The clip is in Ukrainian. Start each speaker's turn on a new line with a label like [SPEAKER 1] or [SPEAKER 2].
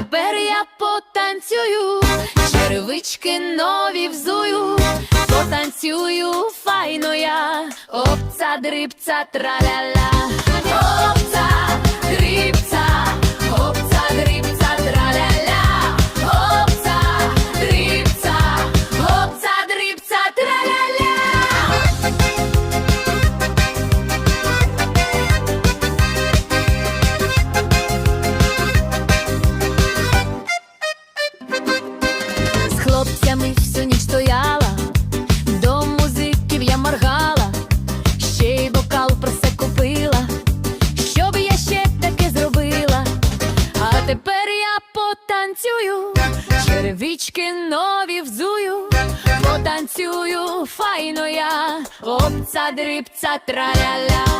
[SPEAKER 1] Тепер я потанцюю, червички нові взую, потанцюю файно я, опца дрипца траляля. Хлопцями всю ніч стояла, до музиків я моргала, ще й бокал про все купила, що би я ще таке зробила, а тепер я потанцюю, черевички нові взую, потанцюю, файно я, опца, дрибца, траля-ля.